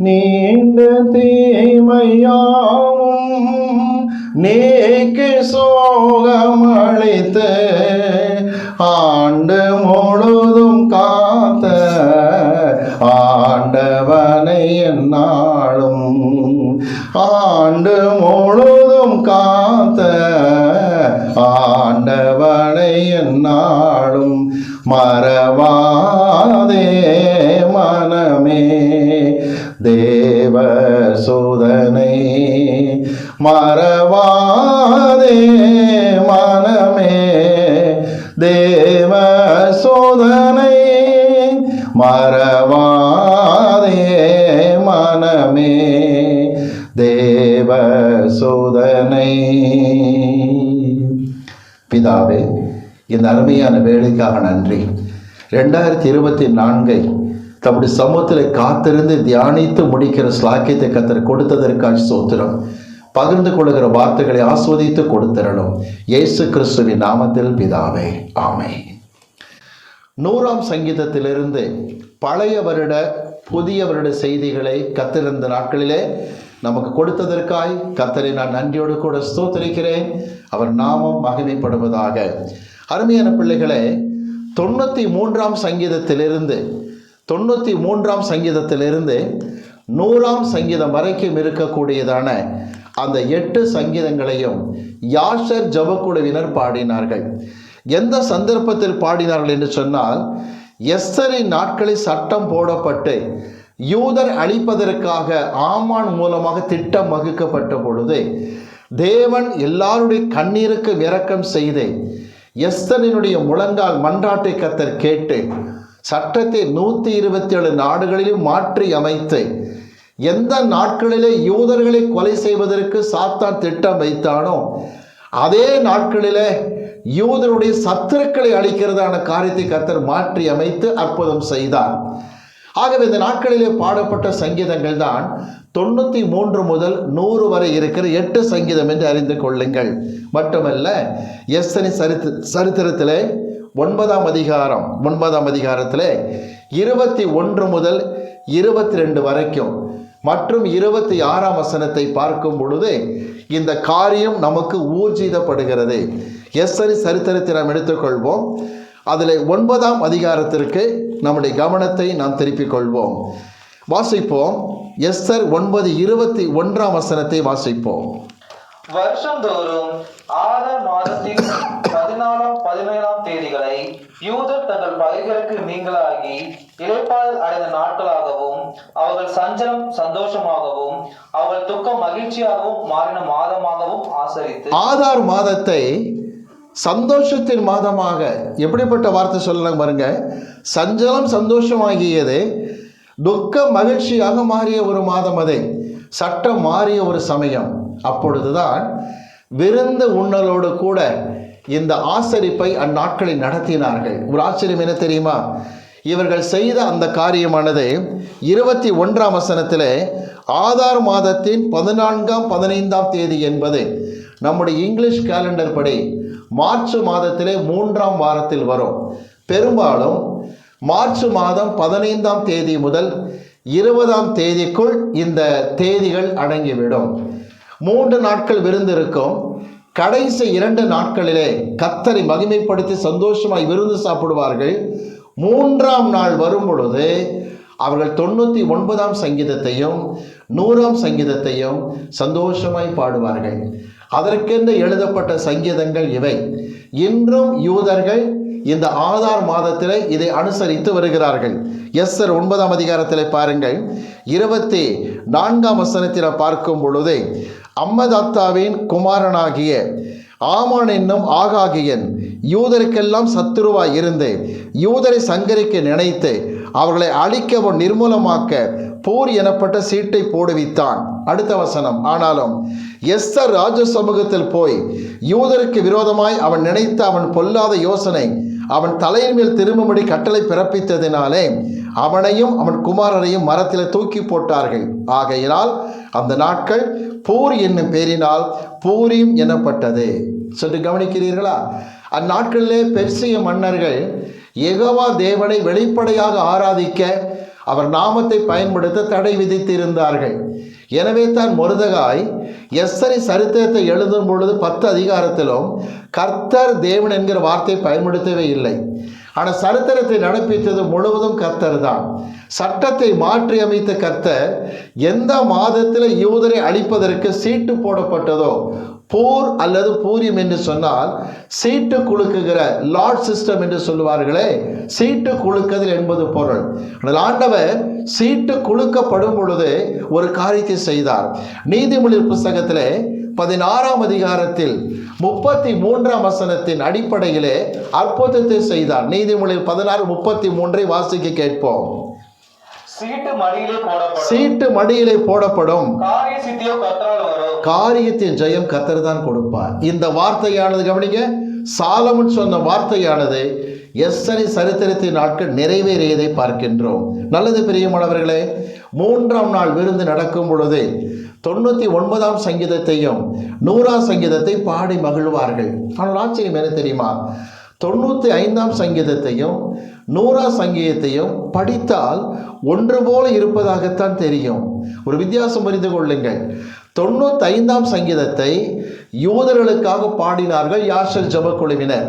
நீண்ட தீமையாவும் நீக்கு சோகமளித்து ஆண்டு முழுதும் காத்த ஆண்டவனை என்னாலும் ஆண்டு மறவாதே மனமே. தேவ சோதனை மறவாதே மனமே. தேவ சோதனை மறவாதே மனமே. தேவ சோதனை பிதாவே இந்த அருமையான வேலைக்காக நன்றி. ரெண்டாயிரத்தி இருபத்தி நான்கை தம்முடைய சமூகத்தில் காத்திருந்து தியானித்து முடிக்கிற ஸ்லாக்கியத்தை கத்தர் கொடுத்ததற்காக சோத்திரம் பகிர்ந்து கொள்கிற வார்த்தைகளை ஆஸ்வதித்து கொடுத்திரணும். இயேசு கிறிஸ்துவின் நாமத்தில் பிதாவே ஆமை நூறாம் சங்கீதத்திலிருந்து பழைய வருட புதிய வருட செய்திகளை கத்திருந்த நாட்களிலே நமக்கு கொடுத்ததற்காய் கத்தரை நான் நன்றியோடு கூட ஸ்தோத்தரிக்கிறேன். அவர் நாமம் மகிமைப்படுவதாக. அருமையான பிள்ளைகளே தொண்ணூற்றி மூன்றாம் சங்கீதத்திலிருந்து தொண்ணூற்றி மூன்றாம் சங்கீதத்திலிருந்து நூறாம் சங்கீதம் வரைக்கும் இருக்கக்கூடியதான அந்த எட்டு சங்கீதங்களையும் யாஷர் ஜபக்குழுவினர் பாடினார்கள். எந்த சந்தர்ப்பத்தில் பாடினார்கள் என்று சொன்னால் எஸ்தரின் நாட்களில் சட்டம் போடப்பட்டு யூதர் அழிப்பதற்காக ஆமான் மூலமாக திட்டம் வகுக்கப்பட்ட பொழுது தேவன் எல்லாருடைய கண்ணீருக்கு இரக்கம் செய்து எஸ்தனினுடைய முழங்கால் மன்றாட்டை கத்தர் கேட்டு சட்டத்தை நூற்றி இருபத்தி ஏழு நாடுகளிலும் மாற்றி அமைத்து எந்த நாட்களிலே யூதர்களை கொலை செய்வதற்கு சாத்தான் திட்டம் வைத்தானோ அதே நாட்களிலே யூதருடைய சத்துருக்களை அளிக்கிறதான காரியத்தை கத்தர் மாற்றி அமைத்து அற்புதம் செய்தார். ஆகவே இந்த நாட்களிலே பாடப்பட்ட சங்கீதங்கள் தான் தொண்ணூற்றி மூன்று முதல் நூறு வரை இருக்கிற எட்டு சங்கீதம் என்று அறிந்து கொள்ளுங்கள். மட்டுமல்ல எஸ்தனி சரித்து சரித்திரத்திலே ஒன்பதாம் அதிகாரம் ஒன்பதாம் அதிகாரத்தில் இருபத்தி ஒன்று முதல் இருபத்தி ரெண்டு வரைக்கும் மற்றும் இருபத்தி ஆறாம் வசனத்தை பார்க்கும் பொழுது இந்த காரியம் நமக்கு ஊர்ஜிதப்படுகிறது. எஸ்ஸரி சரித்திரத்தை நாம் எடுத்துக்கொள்வோம். அதில் ஒன்பதாம் அதிகாரத்திற்கு நம்முடைய கவனத்தை நாம் திருப்பிக் கொள்வோம். வாசிப்போம். எஸ்ஸர் ஒன்பது இருபத்தி ஒன்றாம் வசனத்தை வாசிப்போம். வருஷந்தோறும் ஆறாம் மாதத்தின் பதினாலாம் பதினேழாம் தேதிகளை யூதர் தங்கள் பகைகளுக்கு நீங்களாகி இளைப்பாறல் அடைந்த நாட்களாகவும் அவர்கள் சஞ்சலம் சந்தோஷமாகவும் அவர்கள் துக்கம் மகிழ்ச்சியாகவும் மாறின மாதமாகவும் ஆசரித்து ஆதார் மாதத்தை சந்தோஷத்தின் மாதமாக எப்படிப்பட்ட வார்த்தை சொல்லலாம் பாருங்க. சஞ்சலம் சந்தோஷமாகியது துக்க மகிழ்ச்சியாக மாறிய ஒரு மாதம் அதை. சட்டம் மாறிய ஒரு சமயம். அப்பொழுதுதான் விருந்து உண்ணலோடு கூட இந்த ஆசரிப்பை அந்நாட்களில் நடத்தினார்கள். ஒரு ஆச்சரியம் என்ன தெரியுமா? இவர்கள் செய்த அந்த காரியமானது இருபத்தி ஒன்றாம் வசனத்தில் ஆதார் மாதத்தின் பதினான்காம் பதினைந்தாம் தேதி என்பது. நம்முடைய இங்கிலீஷ் கேலண்டர் படி மார்ச் மாதத்திலே மூன்றாம் வாரத்தில் வரும். பெரும்பாலும் மார்ச் மாதம் பதினைந்தாம் தேதி முதல் இருபதாம் தேதிக்குள் இந்த தேதிகள் அடங்கிவிடும். மூன்று நாட்கள் விருந்து இருக்கும். கடைசி இரண்டு நாட்களிலே கத்தரை மகிமைப்படுத்தி சந்தோஷமாய் விருந்து சாப்பிடுவார்கள். மூன்றாம் நாள் வரும் பொழுது அவர்கள் தொண்ணூற்றி ஒன்பதாம் சங்கீதத்தையும் நூறாம் சங்கீதத்தையும் சந்தோஷமாய் பாடுவார்கள். அதற்கென்று எழுதப்பட்ட சங்கீதங்கள் இவை. இன்றும் யூதர்கள் இந்த ஆதார் மாதத்தில் இதை அனுசரித்து வருகிறார்கள். எஸ்ஸர் ஒன்பதாம் அதிகாரத்தில் பாருங்கள். இருபத்தி நான்காம் வசனத்தில் பார்க்கும் பொழுது அம்மதாத்தாவின் குமாரனாகிய ஆமான் என்னும் ஆகாகியன் யூதருக்கெல்லாம் சத்துருவாய் இருந்து யூதரை சங்கரிக்க நினைத்து அவர்களை அழிக்கவும் நிர்மூலமாக்க போர் எனப்பட்ட சீட்டை போடுவித்தான் அடுத்த வசனம். ஆனாலும் எஸ்தர் ராஜ சமூகத்தில் போய் யூதருக்கு விரோதமாய் அவன் நினைத்த அவன் பொல்லாத யோசனை அவன் தலையின் மேல் திரும்பும்படி கட்டளை பிறப்பித்ததினாலே அவனையும் அவன் குமாரரையும் மரத்தில் தூக்கி போட்டார்கள். ஆகையினால் அந்த நாட்கள் பூர் என்னும் பேரினால் பூரியும் எனப்பட்டது. சற்று கவனிக்கிறீர்களா? அந்நாட்களிலே பெர்சிய மன்னர்கள் எகவா தேவனை வெளிப்படையாக ஆராதிக்க அவர் நாமத்தை பயன்படுத்த தடை விதித்திருந்தார்கள். எனவே தான் முருதகாய் எஸ்ஸரி சரித்திரத்தை எழுதும் பொழுது பத்து அதிகாரத்திலும் கர்த்தர் தேவன் என்கிற வார்த்தை பயன்படுத்தவே இல்லை. ஆனால் சரித்திரத்தை நடப்பித்தது முழுவதும் கர்த்தர் தான். சட்டத்தை மாற்றி அமைத்த கர்த்தர் எந்த மாதத்தில் யூதரை அழிப்பதற்கு சீட்டு போடப்பட்டதோ போர் அல்லது பூரியம் என்று சொன்னால் சீட்டு குலுக்குகிற லார்ட் சிஸ்டம் என்று சொல்லுவார்களே சீட்டு குலுக்குதல் என்பது பொருள். ஆனால் ஆண்டவர் சீட்டு குலுக்கப்படும் பொழுது ஒரு காரியத்தை செய்தார். நீதிமொழி புஸ்தகத்திலே பதினாறாம் அதிகாரத்தில் முப்பத்தி மூன்றாம் வசனத்தின் அடிப்படையிலே அற்புதத்தை செய்தார். நீதிமொழி பதினாறு முப்பத்தி மூன்றை வாசிக்க கேட்போம். சீட்டு மடியிலே போடப்படும். காரியத்தின் ஜெயம் கத்தர் தான் கொடுப்பார். இந்த வார்த்தையானது கவனிங்க சாலமன் சொன்ன வார்த்தையானது எஸ்ஸரி சரித்திரத்தின் நாட்கள் நிறைவேறியதை பார்க்கின்றோம். நல்லது பிரியமானவர்களே மூன்றாம் நாள் விருந்து நடக்கும் பொழுது தொண்ணூற்றி ஒன்பதாம் சங்கீதத்தையும் நூறாம் சங்கீதத்தை பாடி மகிழ்வார்கள். ஆனால் ஆச்சரியம் என்ன தெரியுமா? தொண்ணூற்றி ஐந்தாம் சங்கீதத்தையும் நூறாம் சங்கீதத்தையும் படித்தால் ஒன்று போல இருப்பதாகத்தான் தெரியும். ஒரு வித்தியாசம் புரிந்து கொள்ளுங்கள். தொண்ணூற்றி ஐந்தாம் சங்கீதத்தை யூதர்களுக்காக பாடினார்கள் யாஷர் ஜபக்குழுவினர்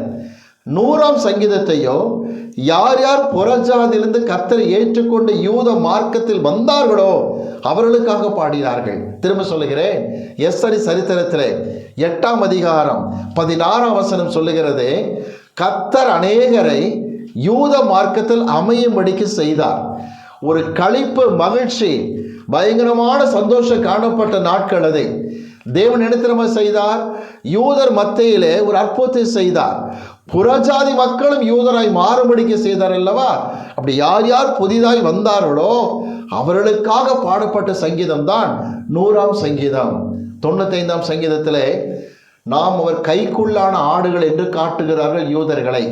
நூறாம் சங்கீதத்தையோ யார் யார் புறஜாதிலிருந்து கர்த்தரை ஏற்றுக்கொண்டு யூத மார்க்கத்தில் வந்தார்களோ அவர்களுக்காக பாடினார்கள். திரும்ப சொல்லுகிறேன். எஸ்அரி சரித்திரத்திலே எட்டாம் அதிகாரம் பதினாறாம் வசனம் சொல்லுகிறது. கத்தர் அநேகரை யூத மார்க்கத்தில் அமையும்படிக்கு செய்தார். ஒரு களிப்பு மகிழ்ச்சி பயங்கரமான சந்தோஷம் காணப்பட்ட நாட்கள் அதை. தேவன் என்ன செய்தார்? யூதர் மத்தியிலே ஒரு அற்புதத்தை செய்தார். புறஜாதி மக்களும் யூதராய் மாறுபடிக்க செய்தார் அல்லவா? அப்படி யார் யார் புதிதாய் வந்தார்களோ அவர்களுக்காக பாடப்பட்ட சங்கீதம் தான் நூறாம் சங்கீதம். தொண்ணூத்தைந்தாம் சங்கீதத்திலே நாம் அவர் கைக்குள்ளான ஆடுகள் என்று காட்டுகிறார்கள் யூதர்களை.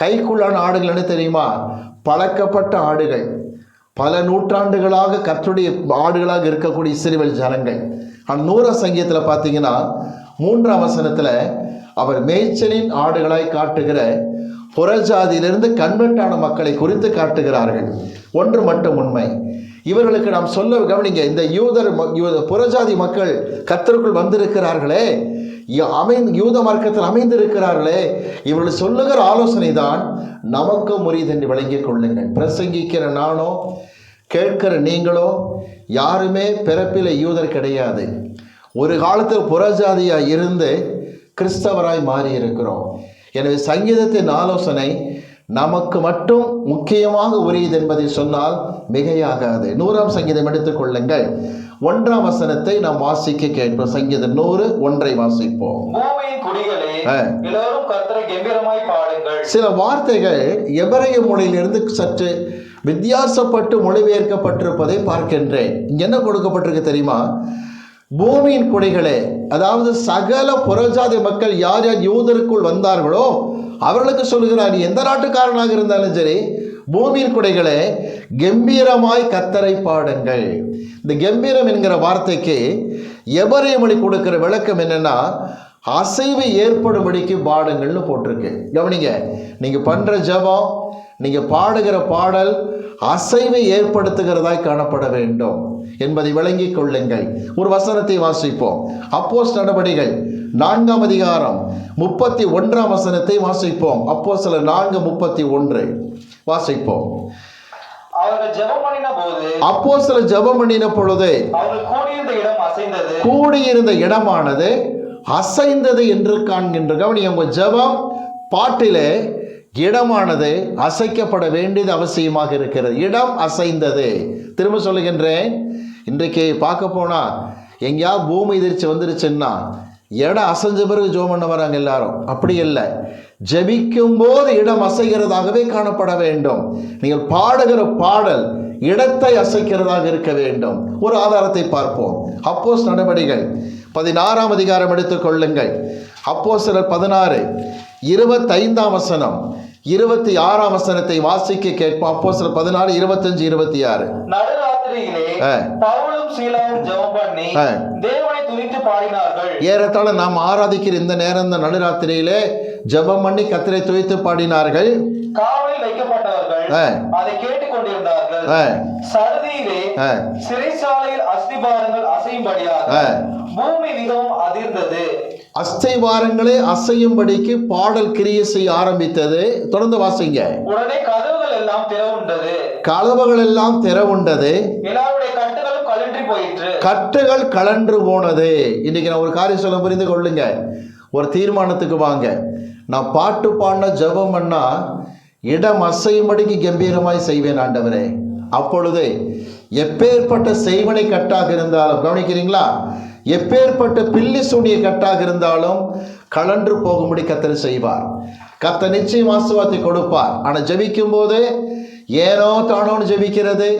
கைக்குள்ளான ஆடுகள் என்ன தெரியுமா? பழக்கப்பட்ட ஆடுகள். பல நூற்றாண்டுகளாக கற்றுடைய ஆடுகளாக இருக்கக்கூடிய இஸ்ரவேல் ஜனங்கள். அந்த நூற சங்கீதத்தில் பார்த்தீங்கன்னா மூன்றாம் வசனத்தில் அவர் மேய்ச்சலின் ஆடுகளாய் காட்டுகிற புறஜாதியிலிருந்து கன்வெர்ட்டான மக்களை குறித்து காட்டுகிறார்கள். ஒன்று மட்டும் உண்மை. இவர்களுக்கு நாம் சொல்ல கவனிங்க இந்த யூதர் யூத புறஜாதி மக்கள் கத்தருக்குள் வந்திருக்கிறார்களே. அமைந்து யூத மார்க்கத்தில் அமைந்திருக்கிறார்களே. இவர்கள் சொல்லுகிற ஆலோசனை தான் நமக்கு முறியது என்று விளங்கிக் கொள்ளுங்கள். பிரசங்கிக்கிற நானோ கேட்கிற நீங்களோ யாருமே பிறப்பில யூதர் கிடையாது. ஒரு காலத்தில் புறஜாதியாக இருந்து கிறிஸ்தவராய் மாறி இருக்கிறோம் எனவே சங்கீதத்தின் ஆலோசனை நமக்கு மட்டும் முக்கியமாக உரியது என்பதை சொன்னால் மிகையாகாது. நூறாம் சங்கீதம் எடுத்துக்கொள்ளுங்கள் ஒன்றாம் வசனத்தை நாம் வாசிக்க கேட்போம். சங்கீதம் நூறு ஒன்றை வாசிப்போம். சில வார்த்தைகள் எபிரேய மொழியிலிருந்து சற்று வித்தியாசப்பட்டு மொழிபெயர்க்கப்பட்டிருப்பதை பார்க்கின்றேன். என்ன கொடுக்கப்பட்டிருக்கு தெரியுமா? பூமியின் குடிகளே அதாவது சகல புறஜாதி மக்கள் யார் யார் யூதருக்குள் வந்தார்களோ அவர்களுக்கு சொல்லுகிறார் நீ எந்த நாட்டுக்காரனாக இருந்தாலும் சரி பூமியின் குடைகளே கம்பீரமாய் கத்தரை பாடுங்கள். இந்த கம்பீரம் என்கிற வார்த்தைக்கு எபரே மொழி கொடுக்கிற விளக்கம் என்னன்னா அசைவு ஏற்படும்படிக்கு பாடுங்கள்னு போட்டிருக்கு. கவனிங்க நீங்க பண்ற ஜெபம் நீங்க பாடுகிற பாடல் அசைவை ஏற்படுத்துகிறதாய் காணப்பட வேண்டும் என்பதை விளங்கிக் கொள்ளுங்கள். ஒரு வசனத்தை வாசிப்போம். அப்போஸ் நடவடிகள் நான்காம் அதிகாரம் முப்பத்தி ஒன்றாம் வசனத்தை வாசிப்போம். அப்போ சில நான்கு முப்பத்தி ஒன்று. வாசிப்போம். அப்போ சில ஜெபம் பண்ணின பொழுது கூடியிருந்த இடமானது அசைந்தது என்று காண்கின்ற கவனி உங்க ஜெபம் பாட்டிலே இடமானது அசைக்கப்பட வேண்டியது அவசியமாக இருக்கிறது. இடம் அசைந்தது. திரும்ப சொல்லுகின்றேன். இன்றைக்கு பார்க்க போனா எங்கேயாவது பூமி எதிர்ச்சி வந்துருச்சுன்னா இடம் அசைஞ்ச பிறகு ஜோம் பண்ண வராங்க எல்லாரும். அப்படி இல்லை. ஜெபிக்கும் போது இடம் அசைகிறதாகவே காணப்பட வேண்டும். நீங்கள் பாடுகிற பாடல் இடத்தை அசைக்கிறதாக இருக்க வேண்டும். ஒரு ஆதாரத்தை பார்ப்போம். அப்போஸ் நடவடிகள் பதினாறாம் அதிகாரம் எடுத்துக் கொள்ளுங்கள். அப்போ சிலர் பதினாறு இருபத்தைந்தாம் வசனம். இருபத்தி ஆறாம் வசனத்தை வாசிக்க கேட்போம். அப்போ சிலர் பதினாறு இருபத்தஞ்சு இருபத்தி ஆறு நடுராத்திரியிலே. பவுலும் பவுலும் சீலாவும் ஜெபம் பண்ணி ஆ. ஏறத்தாழ நாம் ஆராதிக்கிற இந்த நேரம் இந்த நடுராத்திரியிலே ஜெபம் பண்ணி கத்திரை துவைத்து பாடினார்கள். காவலில் அஸ்தைவாரங்களே அசையும்படிக்கு பாடல் கிரியை செய்ய ஆரம்பித்தது. தொடர்ந்து வாசிங்க. உடனே கதவுகள் எல்லாம் திறவுண்டது. கலவுகள் எல்லாம் திறவுண்டது. எல்லாருடைய கட்டுகளும் கழன்றி போயிற்று. கட்டுகள் கலன்று போனது. இன்னைக்கு நான் ஒரு காரியம் சொல்ல புரிந்து கொள்ளுங்க. ஒரு தீர்மானத்துக்கு வாங்க. நான் பாட்டு பாடின ஜெபம் பண்ணா இடம் அசையும்படிக்கு கம்பீரமாய் செய்வேன் ஆண்டவரே. அப்பொழுது எப்பேற்பட்ட செய்வனை கட்டாக இருந்தாலும் கவனிக்கிறீங்களா? எப்பேற்பட்ட பில்லி சூனிய கட்டாக இருந்தாலும் கலன்று போகும்படி கத்தனை செய்வார். கத்த நிச்சயம் ஆசுவாத்தை கொடுப்பார். ஆனால் ஜபிக்கும் போது ஏனோ தானோன்னு ஜெபிக்கிறது.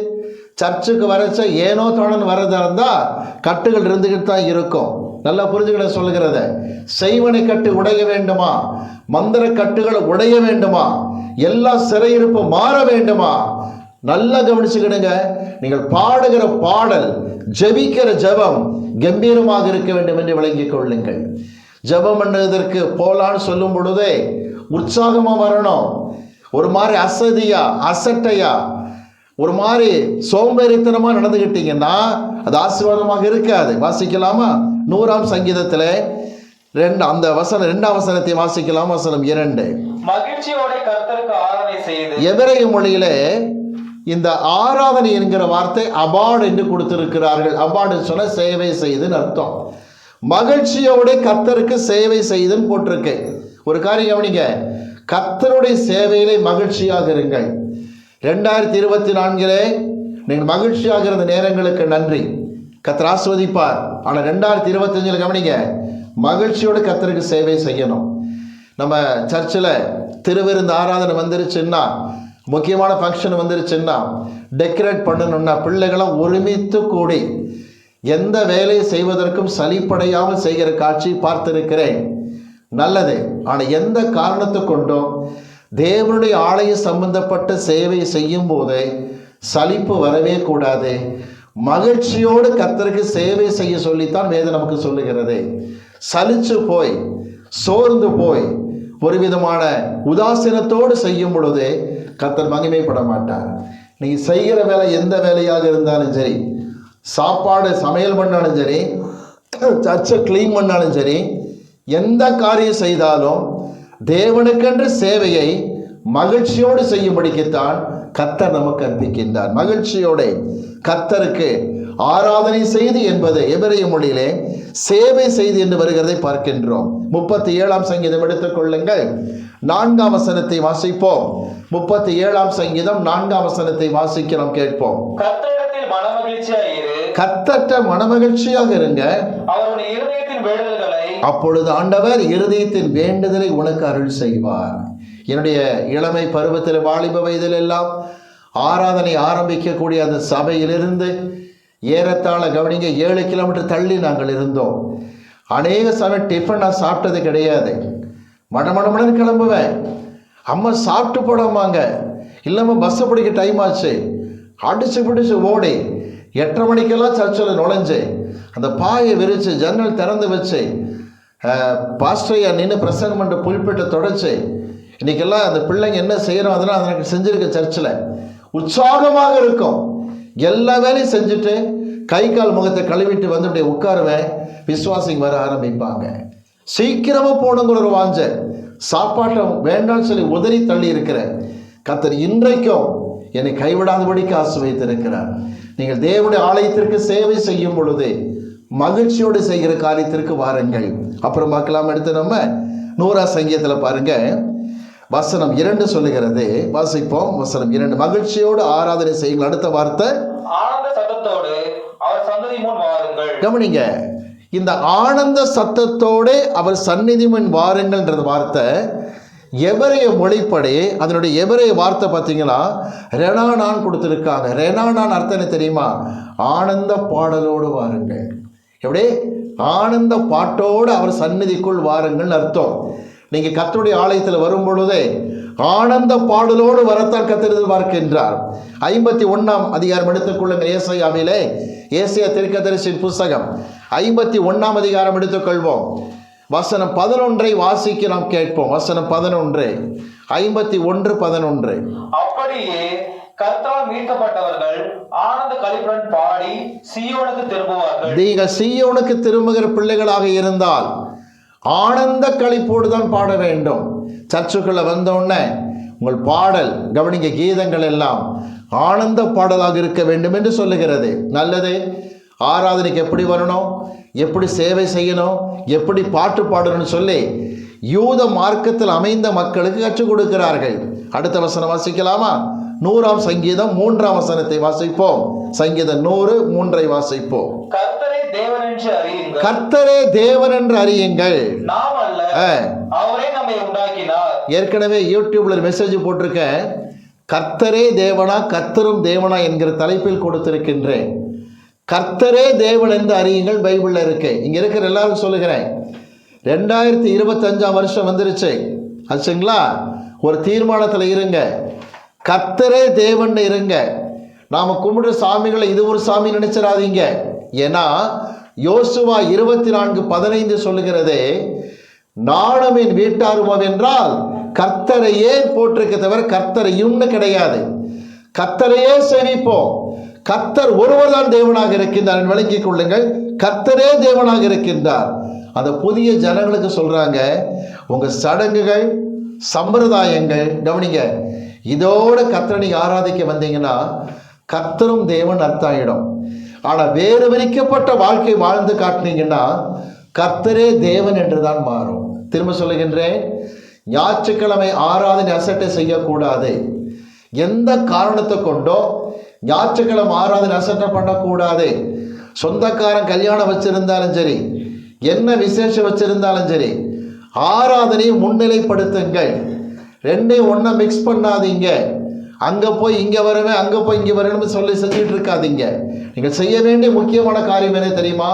சர்ச்சுக்கு வரச்ச ஏனோ தோழன் வரதா இருந்தால் கட்டுகள் இருந்துக்கிட்டு தான் இருக்கும். நல்லா புரிஞ்சுக்கிட சொல்கிறத செய்வனை கட்டு உடைய வேண்டுமா? மந்திர கட்டுகள் உடைய வேண்டுமா? எல்லா சிறையிருப்பு மாற வேண்டுமா? நல்லா கவனிச்சுக்கிடுங்க. நீங்கள் பாடுகிற பாடல் ஜெபிக்கிற ஜெபம் கம்பீரமாக இருக்க வேண்டும் என்று விளங்கிக் கொள்ளுங்கள். ஜெபம் பண்ணுவதற்கு போலான்னு சொல்லும் பொழுதே உற்சாகமாக வரணும். ஒரு மாதிரி அசதியா அசட்டையா ஒரு மாதிரி சோம்பேறித்தனமா நடந்துக்கிட்டீங்கன்னா அது ஆசீர்வாதமாக இருக்காது. வாசிக்கலாமா? நூறாம் சங்கீதத்தில் ரெண்டு அந்த வசனம் ரெண்டாம் வசனத்தை வாசிக்கலாம். வசனம் இரண்டு. மகிழ்ச்சியோட கர்த்தருக்கு ஆராதனை செய்து எபிரேய மொழியிலே இந்த ஆராதனை என்கிற வார்த்தை அபார்டு என்று கொடுத்திருக்கிறார்கள். அபார்டு சொன்ன சேவை செய்துன்னு அர்த்தம். மகிழ்ச்சியோட கர்த்தருக்கு சேவை செய்துன்னு போட்டிருக்கு. ஒரு காரியம் கவனிங்க. கர்த்தருடைய சேவையிலே மகிழ்ச்சியாக இருங்கள். ரெண்டாயிரத்தி இருபத்தி நான்கிலே நீங்கள் மகிழ்ச்சியாக இருந்த நேரங்களுக்கு நன்றி. கத்தர் ஆஸ்வதிப்பார் ஆனால் ரெண்டாயிரத்தி இருபத்தஞ்சில் கவனிங்க மகிழ்ச்சியோடு கத்தருக்கு சேவை செய்யணும். நம்ம சர்ச்சில் திருவிருந்து ஆராதனை வந்துருச்சுன்னா முக்கியமான ஃபங்க்ஷன் வந்துருச்சுன்னா டெக்கரேட் பண்ணணும்னா பிள்ளைகளும் ஒருமித்து கூடி எந்த வேலையை செய்வதற்கும் சலிப்படையாமல் செய்கிற காட்சி பார்த்திருக்கிறேன். நல்லது. ஆனால் எந்த காரணத்தை கொண்டும் தேவனுடைய ஆலய சம்பந்தப்பட்ட சேவை செய்யும் போது சலிப்பு வரவே கூடாது. மகிழ்ச்சியோடு கத்தருக்கு சேவை செய்ய சொல்லித்தான் வேதம் நமக்கு சொல்லுகிறது. சலிச்சு போய் சோர்ந்து போய் ஒரு விதமான உதாசீனத்தோடு செய்யும் பொழுது கத்தர் மகிமைப்பட மாட்டார். நீ செய்கிற வேலை எந்த வேலையாக இருந்தாலும் சரி சாப்பாடு சமையல் பண்ணாலும் சரி சர்ச்சை க்ளீன் பண்ணாலும் சரி எந்த காரியம் செய்தாலும் தேவனுக்கென்று சேவையை மகிழ்ச்சியோடு செய்யும்படிக்குத்தான் கத்தர் நமக்கு கற்பிக்கின்றார் மகிழ்ச்சியோடு கத்தருக்கு ஆராதனை செய்து என்பது எபிரேய மொழியிலே சேவை செய்து என்று வருகிறதை பார்க்கின்றோம். முப்பத்தி ஏழாம் சங்கீதம் எடுத்துக்கொள்ளுங்கள் நான்காம் வசனத்தை வாசிப்போம். முப்பத்தி ஏழாம் சங்கீதம் நான்காம் வசனத்தை வாசிக்க நாம் கேட்போம். கத்தற்ற மனமகிழ்ச்சியாக இருங்க. அப்பொழுது ஆண்டவர் இருதயத்தின் வேண்டுதலை உனக்கு அருள் செய்வார். என்னுடைய இளமை பருவத்தில் வாலிப வயதில் எல்லாம் ஆராதனை ஆரம்பிக்கக்கூடிய அந்த சபையிலிருந்து ஏறத்தாழ கவனிங்க ஏழு கிலோமீட்டர் தள்ளி நாங்கள் இருந்தோம். அநேக சமயம் டிஃபன் நான் சாப்பிட்டது கிடையாது. மடமடமடன்னு கிளம்புவேன். அம்மா சாப்பிட்டு போடாமாங்க இல்லாமல் பஸ்ஸை பிடிக்க டைம் ஆச்சு. அடிச்சு பிடிச்சு ஓடி எட்டரை மணிக்கெல்லாம் சர்ச்சில் நுழைஞ்சு அந்த பாயை விரித்து ஜன்னல் திறந்து வச்சு பாஸ்டரையா நின்று பிரசங்கம் பண்ணுற புல்பிட்டை தொடச்சு. இன்றைக்கெல்லாம் அந்த பிள்ளைங்க என்ன செய்கிறோம் அதெல்லாம் அதை எனக்கு செஞ்சுருக்க சர்ச்சில். உற்சாகமாக இருக்கும். எல்லா வேலையும் செஞ்சுட்டு கை கால் முகத்தை கழுவிட்டு வந்து அப்படியே உட்காருவேன். விஸ்வாசிங்க வர ஆரம்பிப்பாங்க. சீக்கிரமாக போகணுங்கிற ஒரு வாஞ்ச. சாப்பாட்டை வேண்டாம்னு சொல்லி உதறி தள்ளி இருக்கிறேன் கத்தர் இன்றைக்கும் என்னை கைவிடாதபடிக்கு ஆசை வைத்திருக்கிறார். நீங்கள் தேவனுடைய ஆலயத்திற்கு சேவை செய்யும் பொழுது மகிழ்ச்சியோடு செய்கிற காரியத்திற்கு வாருங்கள். அப்புறம் பார்க்கலாம் எடுத்து நம்ம நூறா சங்கீதத்தில் பாருங்க. வசனம் இரண்டு சொல்லுகிறது. வாசிப்போம். வசனம் இரண்டு. மகிழ்ச்சியோடு ஆராதனை செய்யுங்கள். அடுத்த வார்த்தை. கவனிங்க. இந்த ஆனந்த சத்தத்தோடு அவர் சந்நிதி முன் வாருங்கள்ன்றது வார்த்தை. எவரைய மொழிப்படி அதனுடைய எவரைய வார்த்தை பார்த்தீங்கன்னா ரெனானான் கொடுத்துருக்காங்க. ரெனானான் அர்த்தம் தெரியுமா? ஆனந்த பாடலோடு வாருங்கள். எப்படி? ஆனந்த பாட்டோடு அவர் சந்நிதிக்குள் வாருங்கள்னு அர்த்தம். நீங்கள் கத்தருடைய ஆலயத்தில் வரும் பொழுதே ஆனந்த பாடலோடு வரத்தான் கத்திரது பார்க்கின்றார் ஐம்பத்தி ஒன்றாம் அதிகாரம் எடுத்துக்கொள்ளுங்கள் ஏசையாவிலே ஏசிய திருக்கதரிசின் புஸ்தகம். ஐம்பத்தி ஒன்றாம் அதிகாரம் எடுத்துக்கொள்வோம். வசனம் பதினொன்றை வாசிக்க நாம் கேட்போம். வசனம் பதினொன்று. ஐம்பத்தி ஒன்று பதினொன்று. அப்படியே கர்த்தால் மீட்கப்பட்டவர்கள் ஆனந்த கழிப்புடன் பாடி சீயோனுக்கு திரும்புவார்கள். நீங்கள் சீயோனுக்கு திரும்புகிற பிள்ளைகளாக இருந்தால் ஆனந்த களிப்போடு தான் பாட வேண்டும். சர்ச்சுக்குள்ள வந்தோடனே உங்கள் பாடல் கவனிங்க கீதங்கள் எல்லாம் ஆனந்த பாடலாக இருக்க வேண்டும் என்று சொல்லுகிறது. நல்லது. ஆராதனைக்கு எப்படி வரணும்? எப்படி சேவை செய்யணும்? எப்படி பாட்டு பாடணும்னு சொல்லி யூத மார்க்கத்தில் அமைந்த மக்களுக்கு கற்றுக் கொடுக்கிறார்கள். அடுத்த வசனம் வாசிக்கலாமா? நூறாம் சங்கீதம் மூன்றாம் வசனத்தை வாசிப்போம். சங்கீதம் நூறு மூன்றை வாசிப்போம். கர்த்தரே தேவன் என்று அறியுங்கள். ஏற்கனவே யூடியூப்ல மெசேஜ் போட்டிருக்கேன். கர்த்தரே தேவனா கர்த்தரும் தேவனா என்கிற தலைப்பில் கொடுத்திருக்கின்றேன். கர்த்தரே தேவன் என்று அறியுங்கள் பைபிளில் இருக்கு. இங்க இருக்கிற எல்லாரும் சொல்லுகிறேன். ரெண்டாயிரத்தி இருபத்தஞ்சாம் வருஷம் வந்துருச்சு. ஆச்சுங்களா? ஒரு தீர்மானத்தில் இருங்க. கர்த்தரே தேவன் இருங்க. நாம் கும்பிடுற சாமிகளை இது ஒரு சாமி நினைச்சிடாதீங்க. ஏன்னா யோசுவா இருபத்தி நான்கு பதினைந்து சொல்லுகிறதே நானும் என் வீட்டாருமம் என்றால் கர்த்தரையே போட்டிருக்க தவிர கர்த்தரையும்னு கிடையாது. கர்த்தரையே சேமிப்போம் கர்த்தர் ஒருவர் தான் தேவனாக இருக்கின்றார் விளங்கிக் கொள்ளுங்கள். கர்த்தரே தேவனாக இருக்கின்றார். அந்த புதிய ஜனங்களுக்கு சொல்றாங்க உங்க சடங்குகள் சம்பிரதாயங்கள் கவனிங்க இதோட கர்த்தரை நீங்க ஆராதிக்க வந்தீங்கன்னா கத்தரும் தேவன் அர்த்தம் ஆயிடும் ஆனா வேறு வரிக்கப்பட்ட வாழ்க்கை வாழ்ந்து காட்டினீங்கன்னா கர்த்தரே தேவன் என்றுதான் மாறும். திரும்ப சொல்லுகின்றேன் ஞாயிற்றுக்கிழமை ஆராதனை அசட்டை செய்யக்கூடாது. எந்த காரணத்தை கொண்டோ ஞாயிற்றுக்கிழமை ஆராதனை அசட்டை பண்ணக்கூடாது. சொந்தக்காரன் கல்யாணம் வச்சிருந்தாலும் சரி என்ன விசேஷம் வச்சிருந்தாலும் சரி ஆராதனையை முன்னிலைப்படுத்துங்கள். ரெண்டையும் ஒன்றா மிக்ஸ் பண்ணாதீங்க. அங்கே போய் இங்கே வரவே அங்கே போய் இங்கே வரணும்னு சொல்லி செஞ்சுட்டு இருக்காதீங்க. நீங்கள் செய்ய வேண்டிய முக்கியமான காரியம் என்ன தெரியுமா?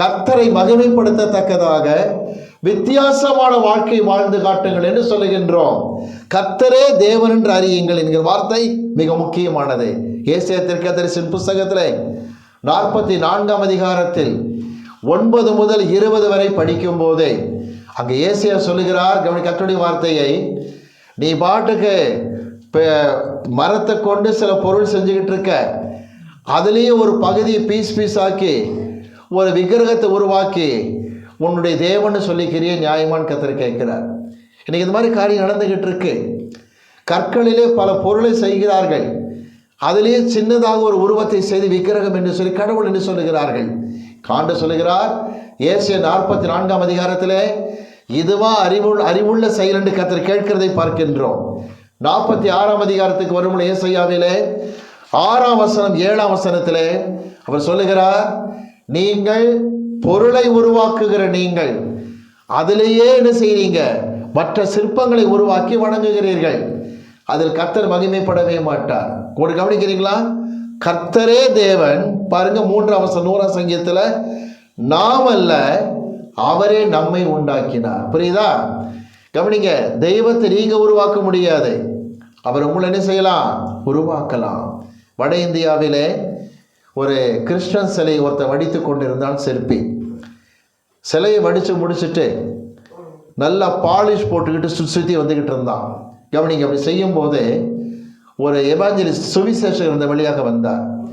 கர்த்தரை மகிமைப்படுத்தத்தக்கதாக வித்தியாசமான வாழ்க்கை வாழ்ந்து காட்டுங்கள் என்று சொல்லுகின்றோம். கர்த்தரே தேவன் என்று அறியுங்கள் என்கிற வார்த்தை மிக முக்கியமானது. ஏசிய திருக்கதரிசின் புஸ்தகத்தில் நாற்பத்தி நான்காம் அதிகாரத்தில் ஒன்பது முதல் இருபது வரை படிக்கும் போதே அங்கே ஏசியா சொல்லுகிறார் கவனி கர்த்தருடைய வார்த்தையை நீ பாட்டுக்கு இப்போ மரத்தை கொண்டு சில பொருள் செஞ்சுக்கிட்டு இருக்க. அதுலேயே ஒரு பகுதியை பீஸ் பீஸ் ஆக்கி ஒரு விக்கிரகத்தை உருவாக்கி உன்னுடைய தேவன்னு சொல்லிக்கிறிய நியாயமான் கத்தர் கேட்கிறார். இன்னைக்கு இந்த மாதிரி காரியம் நடந்துக்கிட்டு இருக்கு. கற்களிலே பல பொருளை செய்கிறார்கள். அதிலேயே சின்னதாக ஒரு உருவத்தை செய்து விக்கிரகம் என்று சொல்லி கடவுள் என்று சொல்லுகிறார்கள். காண்டு சொல்லுகிறார். ஏசிய நாற்பத்தி நான்காம் அதிகாரத்திலே இதுவா அறிவுள் அறிவுள்ள செயல் என்று கத்தர் கேட்கிறதை பார்க்கின்றோம். நாற்பத்தி ஆறாம் அதிகாரத்துக்கு வரும் ஏசையாவிலே ஆறாம் வசனம் ஏழாம் வசனத்திலே அவர் சொல்லுகிறார் நீங்கள் பொருளை உருவாக்குகிற நீங்கள் அதிலேயே என்ன செய்றீங்க? மற்ற சிற்பங்களை உருவாக்கி வணங்குகிறீர்கள். அதில் கர்த்தர் மகிமைப்படவே மாட்டார். ஒரு கவனிக்கிறீங்களா? கர்த்தரே தேவன். பாருங்க மூன்றாம் வசனம் நூறாம் சங்கீதத்தில் நாம் அல்ல அவரே நம்மை உண்டாக்கினார். புரியுதா? கவனிங்க தெய்வத்தை நீங்க உருவாக்க முடியாது. அவர் உங்களை என்ன செய்யலாம்? உருவாக்கலாம். வட இந்தியாவிலே ஒரு கிறிஸ்டன் சிலை ஒருத்தன் வடித்து கொண்டிருந்தான் சிற்பி சிலையை வடித்து முடிச்சுட்டு நல்லா பாலிஷ் போட்டுக்கிட்டு சுற்றி சுற்றி வந்துக்கிட்டு இருந்தான். கவனிங்க அப்படி செய்யும்போது ஒரு எவாஞ்சலிஸ்ட் சுவிசேஷம் இருந்த வழியாக வந்தார்.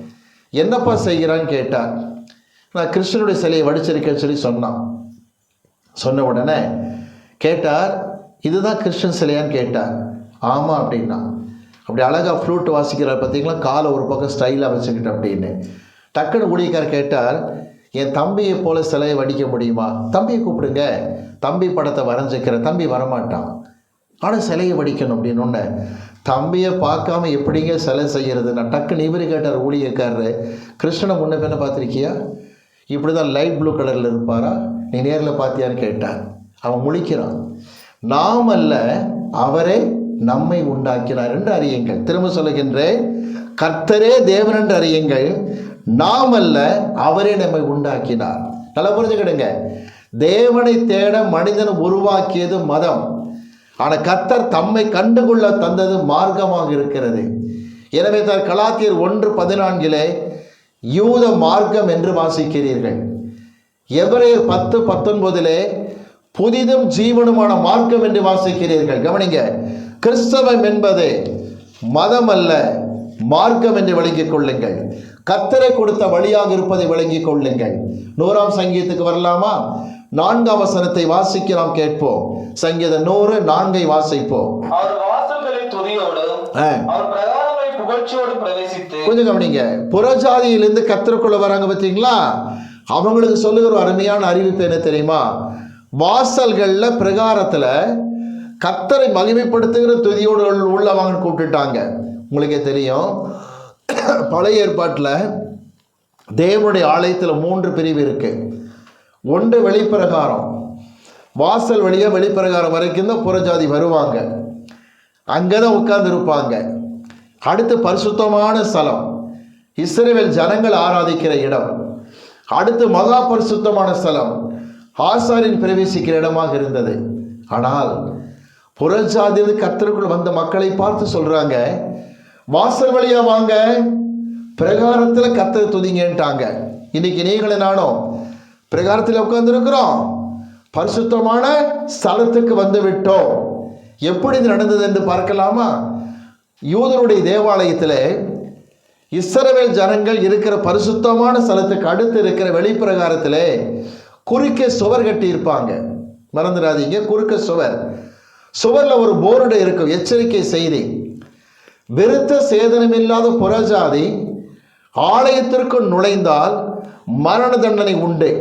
என்னப்பா செய்கிறான்னு கேட்டார். நான் கிருஷ்ணனுடைய சிலையை வடிச்சிருக்கேன்னு சொல்லி சொன்னான். சொன்ன உடனே கேட்டார் இதுதான் கிருஷ்ணன் சிலையான்னு கேட்டார். ஆமாம் அப்படின்னா அப்படி அழகாக ஃப்ளூட் வாசிக்கிறார் பார்த்தீங்களா? காலை ஒரு பக்கம் ஸ்டைலாக வச்சுக்கிட்டு அப்படின்னு. டக்குன்னு ஊழியக்கார் கேட்டார் என் தம்பியை போல சிலையை வடிக்க முடியுமா? தம்பியை கூப்பிடுங்க. தம்பி படத்தை வரைஞ்சிக்கிறேன் தம்பி வரமாட்டான். ஆனால் சிலையை வடிக்கணும் அப்படின்னு ஒன்று தம்பியை பார்க்காம எப்படிங்க சிலை செய்கிறது நான் டக்குன்னு இவரு கேட்டார் ஊழியக்காரரு கிருஷ்ணனை முன்ன பின்ன பார்த்துருக்கியா? இப்படி தான் லைட் ப்ளூ கலரில் இருப்பாரா? நீ நேரில் பார்த்தியான்னு கேட்டார் அவன் முழிக்கிறான். நாம் அல்ல அவரே நம்மை உண்டாக்கினார் என்று அறியுங்கள். திரும்ப சொல்லுகின்றேன். கர்த்தரே தேவன் என்று அறியுங்கள். நாம் அல்ல அவரே நம்மை உண்டாக்கினார். நல்லா புரிஞ்சுக்கிடுங்க தேவனை தேட மனிதன் உருவாக்கியது மதம். ஆனால் கர்த்தர் தம்மை கண்டுகொள்ள தந்தது மார்க்கமாக இருக்கிறது. எனவே தான் கலாத்தியர் ஒன்று பதினான்கிலே யூத மார்க்கம் என்று வாசிக்கிறீர்கள். எபிரேயர் பத்து பத்தொன்பதிலே புதிதும் ஜீவனுமான மார்க்கம் என்று வாசிக்கிறீர்கள். கவனிங்க. கிறிஸ்தவம் என்பது மதம் அல்ல மார்க்கம் என்று விளங்கிக் கொள்ளுங்கள். கத்தரை கொடுத்த வழியாக இருப்பதை விளங்கிக் கொள்ளுங்கள். நூறாம் சங்கீதத்துக்கு வரலாமா? நான்காம் வசனத்தை வாசிக்க நாம் கேட்போம். சங்கீதம் நூறு நான்கை வாசிப்போம். கொஞ்சம் கவனிங்க. புறஜாதியிலிருந்து கத்தருக்குள்ள வராங்க பார்த்தீங்களா? அவங்களுக்கு சொல்லுகிற அருமையான அறிவிப்பு என்ன தெரியுமா? வாசல்களில் பிரகாரத்தில் கத்தரை மகிமைப்படுத்துகிற துதியோடு உள்ளவங்கன்னு கூப்பிட்டுட்டாங்க. உங்களுக்கே தெரியும். பழைய ஏற்பாட்டில் தேவனுடைய ஆலயத்தில் மூன்று பிரிவு இருக்குது ஒன்று வெளிப்பிரகாரம். வாசல் வழியாக வெளிப்பிரகாரம் வரைக்கும் தான் புறஜாதி வருவாங்க. அங்கே தான் உட்கார்ந்து இருப்பாங்க அடுத்து பரிசுத்தமான ஸ்தலம். இஸ்ரவேல் ஜனங்கள் ஆராதிக்கிற இடம். அடுத்து மகா பரிசுத்தமான ஸ்தலம். ஆசாரின் பிரவேசிக்கிற இடமாக இருந்தது. ஆனால் புறஜாதியது கத்தருக்குள் வந்த மக்களை பார்த்து சொல்றாங்க வாசல் வழியா வாங்க பிரகாரத்தில் கத்தரை துதிங்கன்ட்டாங்க. இன்னைக்கு நீங்களும் நானும் பிரகாரத்தில் உட்கார்ந்துருக்கிறோம். பரிசுத்தமான ஸ்தலத்துக்கு வந்து விட்டோம் எப்படி இது நடந்தது என்று பார்க்கலாமா? யூதருடைய தேவாலயத்தில் இஸ்ரவேல் ஜனங்கள் இருக்கிற பரிசுத்தமான ஸ்தலத்துக்கு அடுத்து இருக்கிற வெளிப்பிரகாரத்தில் குறுக்கே சுவர் கட்டி இருப்பாங்க. மறந்துடாதீங்க குறுக்க சுவர். சுவரில் ஒரு போர்டு இருக்கும் எச்சரிக்கை செய்தி. விருத்த சேதனமில்லாத புறஜாதி ஆலயத்திற்குள் நுழைந்தால் மரண தண்டனை உண்டு.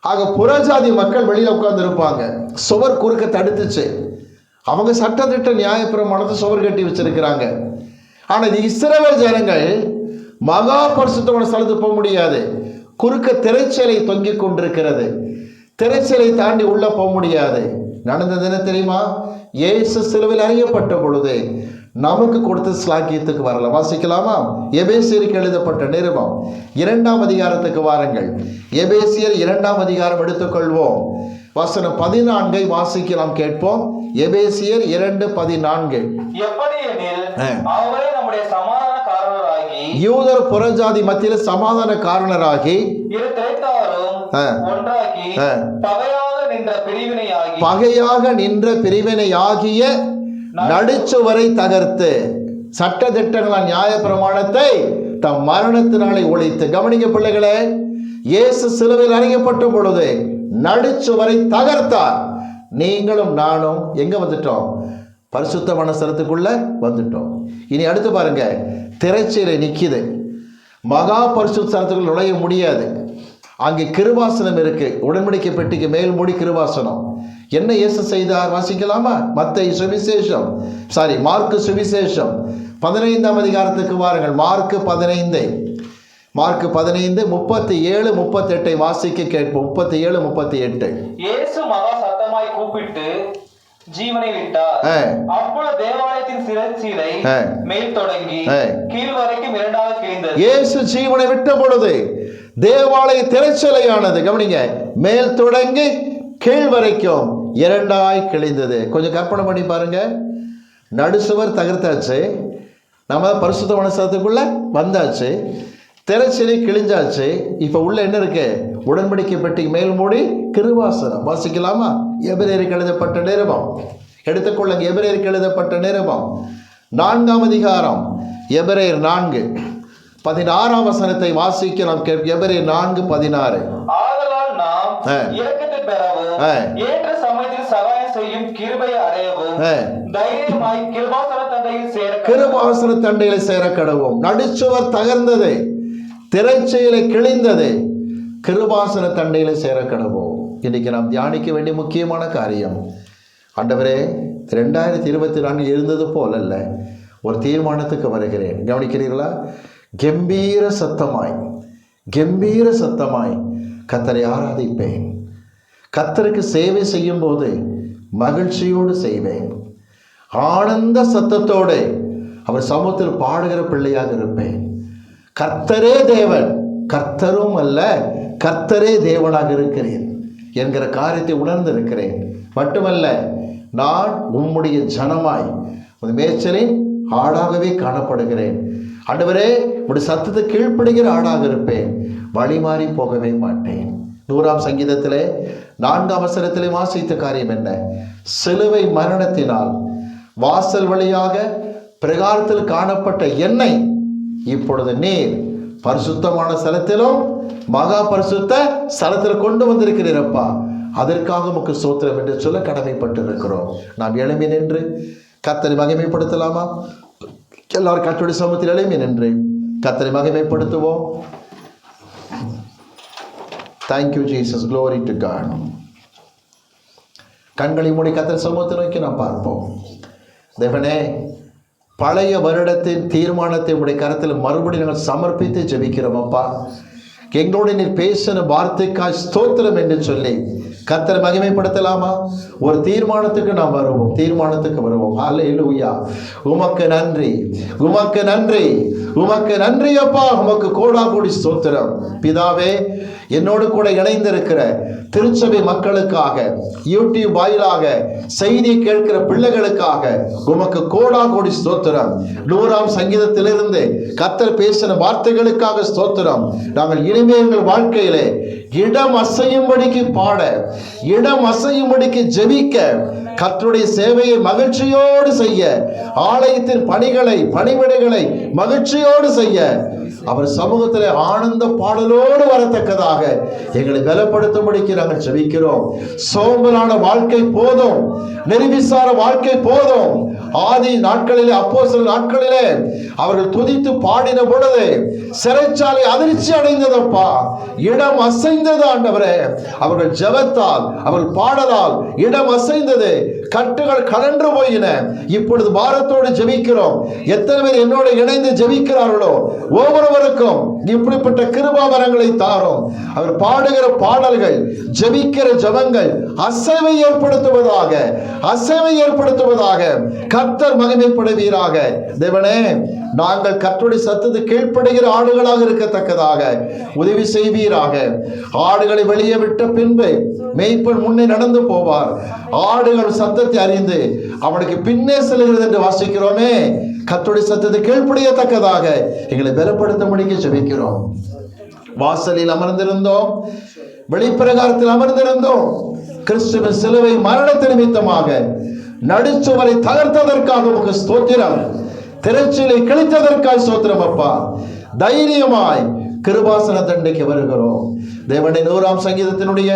ஆக புறஜாதி மக்கள் வெளியில் உட்கார்ந்து இருப்பாங்க சுவர் குறுக்க தடுத்துச்சு. அவங்க சட்டத்திட்ட நியாயப்பிரமாணத்தை சுவர் கட்டி வச்சிருக்கிறாங்க. ஆனா இது இஸ்ரவேல் ஜனங்கள் மகா பரிசுத்தமான ஸ்தலத்துக்கு போக முடியாது. குறுக்க திரைச்சலை தொங்கிக் கொண்டிருக்கிறது. திரைச்சலை தாண்டி உள்ள போக முடியாது. நடந்தது என்ன தெரியுமா? இயேசு சிலுவையில் அறியப்பட்ட பொழுது நமக்கு கொடுத்த ஸ்லாக்கியத்துக்கு வரல வாசிக்கலாமா? எபேசியருக்கு எழுதப்பட்ட நிருபம். இரண்டாம் அதிகாரத்துக்கு வாருங்கள். எபேசியர் இரண்டாம் அதிகாரம் எடுத்துக்கொள்வோம். வசனம் பதினான்கை வாசிக்க நாம் கேட்போம். எபேசியர் இரண்டு பதினான்கு. எப்படி நம்முடைய சமாதான காரணராகி யூதர் புறஜாதி மத்தியில் சமாதான காரணராகி இரு திரைத்தாரும் ஆ. பகையாக நின்ற பிரிவினையாகி பகையாக நின்ற பிரிவினையாகிய நடுச்சுவரை தகர்த்து சட்ட திட்டங்களால் நியாய பிரமாணத்தை தம் மரணத்தினாலே ஒழித்து. கவனிக்க பிள்ளைகளே இயேசு சிலுவையில் அறியப்பட்ட பொழுது நடுச்சுவரை தகர்த்தார். நீங்களும் நானும் எங்க வந்துட்டோம்? பரிசுத்த மனசரத்துக்குள்ள வந்துட்டோம். இனி அடுத்து பாருங்க திரைச்சீலை நிற்கிது மகா பரிசுத்த ஸ்தலத்துக்குள் நுழைய முடியாது. அங்கே கிருபாசனம் இருக்கு. உடன்படிக்கை பெட்டிக்கு மேல் மூடி கிருபாசனம். என்ன இயேசு செய்தார்? வாசிக்கலாமா? மத்தை சுவிசேஷம். சாரி மார்க்கு சுவிசேஷம். பதினைந்தாம் அதிகாரத்துக்கு வாருங்கள். மார்க்கு பதினைந்து. மார்க்கு பதினைந்து முப்பத்தி ஏழு முப்பத்தெட்டை வாசிக்க கேட்போம். முப்பத்தி ஏழு முப்பத்தி எட்டு இயேசு மகா சத்தமாய் கூப்பிட்டு ஜீவனை விட்டார். அப்பொழுது தேவாலயத்தின் சிறச்சீலை ஆ. மேல் தொடங்கி ஆ. கீழ் வரைக்கும் இரண்டாக கிழிந்தது. இயேசு ஜீவனை விட்ட பொழுது தேவாலய திரைச்சலையானது கவனிங்க மேல் தொடங்கி கீழ் வரைக்கும் இரண்டாய் கிழிந்தது. கொஞ்சம் கற்பனை பண்ணி பாருங்க. நடுசுவர் தகர்த்தாச்சு. நம்ம பரிசுத்த மனசத்துக்குள்ள வந்தாச்சு. திரைச்சலை கிழிஞ்சாச்சு. இப்போ உள்ள என்ன இருக்கு? உடன்படிக்கை பெட்டி மேல் மூடி கிருவாசனம் வாசிக்கலாமா? எபிரேருக்கு எழுதப்பட்ட நிருபம். எடுத்துக்கொள்ளுங்க எபிரேருக்கு எழுதப்பட்ட நிருபம். நான்காம் அதிகாரம். எபிரேயர் நான்கு. பதினாறாம் வசனத்தை வாசிக்க நாம் எபிரேயர் நான்கு பதினாறு. கிருபாசன தண்டையில சேர கடவோம். நடுச்சுவர் தகர்ந்தது. திரைச்செயலை கிழிந்தது. கிருபாசன தண்டையில் சேர கடவோம் இன்றைக்கி நாம் தியானிக்க வேண்டிய முக்கியமான காரியம். ஆண்டவரே ரெண்டாயிரத்தி இருபத்தி நான்கு இருந்தது போல் அல்ல ஒரு தீர்மானத்துக்கு வருகிறேன். கவனிக்கிறீர்களா? கம்பீர சத்தமாய் கம்பீர சத்தமாய் கத்தரை ஆராதிப்பேன். கத்தருக்கு சேவை செய்யும் போது மகிழ்ச்சியோடு செய்வேன். ஆனந்த சத்தத்தோடு அவர் சமூகத்தில் பாடுகிற பிள்ளையாக இருப்பேன். கர்த்தரே தேவன் கர்த்தரும் அல்ல கர்த்தரே தேவனாக இருக்கிறேன் என்கிற காரியத்தை உணர்ந்திருக்கிறேன். மட்டுமல்ல நான் உம்முடைய ஜனமாய் மேய்ச்சலின் ஆடாகவே காணப்படுகிறேன். ஆண்டவரே உடைய சத்தத்தை கீழ்ப்படுகிற ஆடாக இருப்பேன். வழி மாறி போகவே மாட்டேன். நூறாம் சங்கீதத்திலே நான்கு அவசரத்திலே வாசித்த காரியம் என்ன? சிலுவை மரணத்தினால் வாசல் வழியாக பிரகாரத்தில் காணப்பட்ட என்னை இப்பொழுது நீர் பரிசுத்தமான ஸ்தலத்திலும் மகா பரிசுத்த ஸ்தலத்தில் கொண்டு வந்திருக்கிறீரப்பா அதற்காக உமக்கு சோத்திரம் என்று சொல்ல கடமைப்பட்டிருக்கிறோம். நாம் எளிமை நின்று கத்தனை மகிமைப்படுத்தலாமா? எல்லாரும் கட்டுரை சமூகத்தில் எளிமை நின்று கத்தனை மகிமைப்படுத்துவோம். Thank you Jesus glory to God கண்களை மூடி கத்திர சமூகத்தை நோக்கி நாம் பார்ப்போம். தேவனே பழைய வருடத்தின் தீர்மானத்தை உடைய கருத்தில் மறுபடியும் நாங்கள் சமர்ப்பித்து ஜெபிக்கிறோம் அப்பா. எங்களோட நீர் பேசின வார்த்தைக்காய் ஸ்தோத்திரம் என்று சொல்லி கத்தரை மகிமைப்படுத்தலாமா? ஒரு தீர்மானத்துக்கு நாம் வருவோம் தீர்மானத்துக்கு வருவோம். ஹalleluya உமக்கு நன்றி உமக்கு நன்றி உமக்கு நன்றி அப்பா. உமக்கு கோடா கோடி ஸ்தோத்திரம். பிதாவே என்னோடு கூட இணைந்திருக்கிற திருச்சபை மக்களுக்காக யூடியூப் வாயிலாக செய்தி கேட்கிற பிள்ளைகளுக்காக உமக்கு கோடா கோடி ஸ்தோத்திரம். நூறாம் சங்கீதத்திலிருந்து கத்தர் பேசின வார்த்தைகளுக்காக ஸ்தோத்திரம். நாங்கள் இனிமே எங்கள் வாழ்க்கையிலே இடம் அசையும்படிக்கு பாட இடம் அசையும்படிக்கு ஜெபிக்க கர்த்தருடைய சேவையை மகிழ்ச்சியோடு செய்ய ஆலயத்தின் பணிகளை பணிவிடைகளை மகிழ்ச்சியோடு செய்ய அவர் சமூகத்திலே ஆனந்த பாடலோடு வரத்தக்கதாக எங்களை பலப்படுத்தும்படிக்கு நாங்கள் ஜெபிக்கிறோம் சோம்பலான வாழ்க்கை போதும். நெருவிசார வாழ்க்கை போதும். ஆதி நாட்களிலே அப்போ நாட்களிலே அவர்கள் துதித்து பாடின பொழுது சிறைச்சாலை அதிர்ச்சி அடைந்ததப்பா. இடம் அசைந்தது ஆண்டவரே. அவர்கள் ஜெபத்தால் அவர்கள் பாடலால் இடம் அசைந்தது. கட்டுகள் கலன்று போயின. இப்பொழுது பாரத்தோடு ஜெபிக்கிறோம். எத்தனை பேர் என்னோடு இணைந்து ஜெபிக்கிறார்களோ ஒவ்வொருவருக்கும் இப்படிப்பட்ட கிருபாவரங்களை தாரும். அவர் பாடுகிற பாடல்கள் ஜெபிக்கிற ஜபங்கள் அசைவை ஏற்படுத்துவதாக அசைவை ஏற்படுத்துவதாக கர்த்தர் மகிமைப்படுவீராக. தேவனே நாங்கள் கர்த்தருடைய சத்தத்து கீழ்ப்படுகிற ஆடுகளாக இருக்கத்தக்கதாக. உதவி செய்வீராக. ஆடுகளை வெளியே விட்ட பின்பு மெய்ப்பன் முன்னே நடந்து போவார். ஆடுகள் சத்தத்தை அறிந்து அவனுக்கு பின்னே செல்கிறது என்று வாசிக்கிறோமே. கர்த்தருடைய சத்தத்தை கீழ்ப்படியத்தக்கதாக எங்களை பலப்படுத்த முடிக்க ஜெபிக்கிறோம். வாசலில் அமர்ந்திருந்தோம். வெளிப்பிரகாரத்தில் அமர்ந்திருந்தோம். கிறிஸ்துவின் சிலுவை மரண நிமித்தமாக. நடுச்சுவரை தகர்த்ததற்காக உமக்கு ஸ்தோத்திரம். திரைச்சிலை கிழித்ததற்காய் சோத்திரம் அப்பா. தைரியமாய் கிருபாசன தண்டைக்கு வருகிறோம். தேவனை நூறாம் சங்கீதத்தினுடைய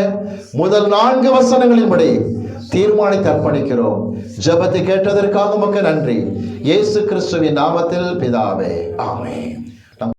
முதல் நான்கு வசனங்களின்படி தீர்மானித்து அர்ப்பணிக்கிறோம். ஜபத்தை கேட்டதற்காக உமக்கு நன்றி. இயேசு கிறிஸ்துவின் நாமத்தில் பிதாவே. ஆமே